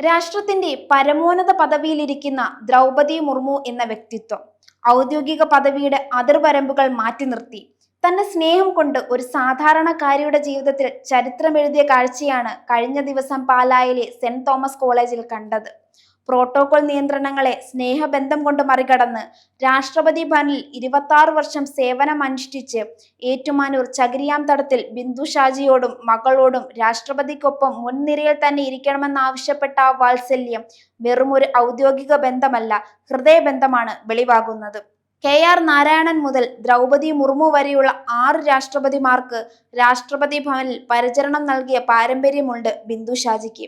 രാഷ്ട്രത്തിന്റെ പരമോന്നത പദവിയിലിരിക്കുന്ന ദ്രൗപദി മുർമു എന്ന വ്യക്തിത്വം ഔദ്യോഗിക പദവിയുടെ അതിർവരമ്പുകൾ മാറ്റി നിർത്തി. തന്റെ സ്നേഹം കൊണ്ട് ഒരു സാധാരണക്കാരിയുടെ ജീവിതത്തിൽ ചരിത്രമെഴുതിയ കാഴ്ചയാണ് കഴിഞ്ഞ ദിവസം പാലായിലെ സെന്റ് തോമസ് കോളേജിൽ കണ്ടത്. പ്രോട്ടോകോൾ നിയന്ത്രണങ്ങളെ സ്നേഹബന്ധം കൊണ്ട് മറികടന്ന് രാഷ്ട്രപതി ഭവനിൽ ഇരുപത്തി വർഷം സേവനം അനുഷ്ഠിച്ച് ഏറ്റുമാനൂർ ചകിരിയാം തടത്തിൽ ബിന്ദു ഷാജിയോടും മകളോടും രാഷ്ട്രപതിക്കൊപ്പം മുൻനിരയിൽ തന്നെ ഇരിക്കണമെന്നാവശ്യപ്പെട്ട ആ വാത്സല്യം വെറുമൊരു ഔദ്യോഗിക ബന്ധമല്ല ഹൃദയബന്ധമാണ് വെളിവാകുന്നത്. കെ ആർ നാരായണൻ മുതൽ ദ്രൗപദി മുർമു വരെയുള്ള ആറ് രാഷ്ട്രപതിമാർക്ക് രാഷ്ട്രപതി ഭവനിൽ പരിചരണം നൽകിയ പാരമ്പര്യമുണ്ട് ബിന്ദു ഷാജിക്ക്.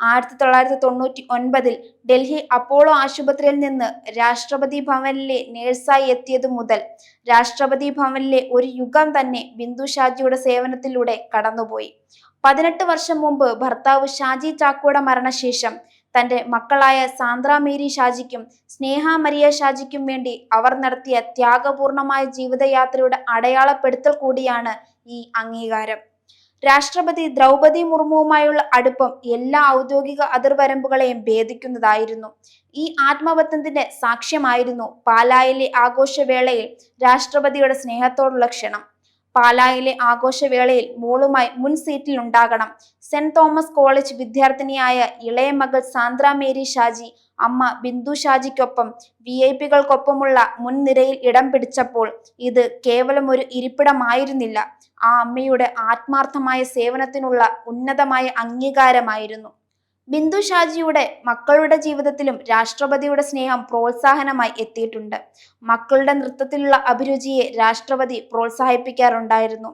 ആയിരത്തി തൊള്ളായിരത്തി തൊണ്ണൂറ്റി ഒൻപതിൽ ഡൽഹി അപ്പോളോ ആശുപത്രിയിൽ നിന്ന് രാഷ്ട്രപതി ഭവനിലെ നേഴ്സായി എത്തിയതു മുതൽ രാഷ്ട്രപതി ഭവനിലെ ഒരു യുഗം തന്നെ ബിന്ദു ഷാജിയുടെ സേവനത്തിലൂടെ കടന്നുപോയി. പതിനെട്ട് വർഷം മുമ്പ് ഭർത്താവ് ഷാജി ചാക്കോയുടെ മരണശേഷം തന്റെ മക്കളായ സാന്ദ്ര മേരി ഷാജിക്കും സ്നേഹ മരിയ ഷാജിക്കും വേണ്ടി അവർ നടത്തിയ ത്യാഗപൂർണമായ ജീവിതയാത്രയുടെ അടയാളപ്പെടുത്തൽ കൂടിയാണ് ഈ അംഗീകാരം. രാഷ്ട്രപതി ദ്രൗപദി മുർമുവുമായുള്ള അടുപ്പം എല്ലാ ഔദ്യോഗിക അതിർവരമ്പുകളെയും ഭേദിക്കുന്നതായിരുന്നു. ഈ ആത്മബന്ധത്തിന്റെ സാക്ഷ്യമായിരുന്നു പാലായിലെ ആഘോഷവേളയിൽ രാഷ്ട്രപതിയുടെ സ്നേഹത്തോടുള്ള ക്ഷണം. പാലായിലെ ആഘോഷവേളയിൽ മോളുമായി മുൻ സീറ്റിൽ ഉണ്ടാകണം സെന്റ് തോമസ് കോളേജ് വിദ്യാർത്ഥിനിയായ ഇളയ മകൾ സാന്ദ്ര മേരി ഷാജി അമ്മ ബിന്ദു ഷാജിക്കൊപ്പം വി ഐ പികൾക്കൊപ്പമുള്ള മുൻനിരയിൽ ഇടം പിടിച്ചപ്പോൾ ഇത് കേവലം ഒരു ഇരിപ്പിടമായിരുന്നില്ല. ആ അമ്മയുടെ ആത്മാർത്ഥമായ സേവനത്തിനുള്ള ഉന്നതമായ അംഗീകാരമായിരുന്നു. ബിന്ദു ഷാജിയുടെ മക്കളുടെ ജീവിതത്തിലും രാഷ്ട്രപതിയുടെ സ്നേഹം പ്രോത്സാഹനമായി എത്തിയിട്ടുണ്ട്. മക്കളുടെ നൃത്തത്തിലുള്ള അഭിരുചിയെ രാഷ്ട്രപതി പ്രോത്സാഹിപ്പിക്കാറുണ്ടായിരുന്നു.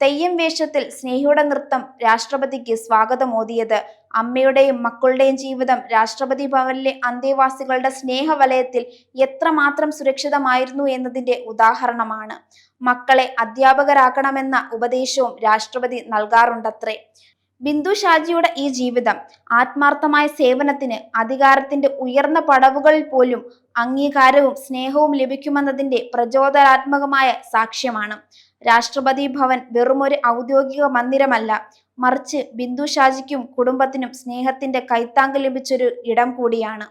തെയ്യം വേഷത്തിൽ സ്നേഹിയുടെ നൃത്തം രാഷ്ട്രപതിക്ക് സ്വാഗതമോതിയത്. അമ്മയുടെയും മക്കളുടെയും ജീവിതം രാഷ്ട്രപതി ഭവനിലെ അന്തേവാസികളുടെ സ്നേഹവലയത്തിൽ എത്രമാത്രം സുരക്ഷിതമായിരുന്നു എന്നതിന്റെ ഉദാഹരണമാണ്. മക്കളെ അധ്യാപകരാക്കണമെന്ന ഉപദേശവും രാഷ്ട്രപതി നൽകാറുണ്ടത്രേ. ബിന്ദു ഷാജിയുടെ ഈ ജീവിതം ആത്മാർത്ഥമായ സേവനത്തിന് അധികാരത്തിന്റെ ഉയർന്ന പടവുകളിൽ പോലും അംഗീകാരവും സ്നേഹവും ലഭിക്കുമെന്നതിന്റെ പ്രചോദനാത്മകമായ സാക്ഷ്യമാണ്. രാഷ്ട്രപതി ഭവൻ വെറുമൊരു ഔദ്യോഗിക മന്ദിരമല്ല. മറിച്ച് ബിന്ദു ഷാജിക്കും കുടുംബത്തിനും സ്നേഹത്തിന്റെ കൈത്താങ്ക് ലഭിച്ചൊരു ഇടം കൂടിയാണ്.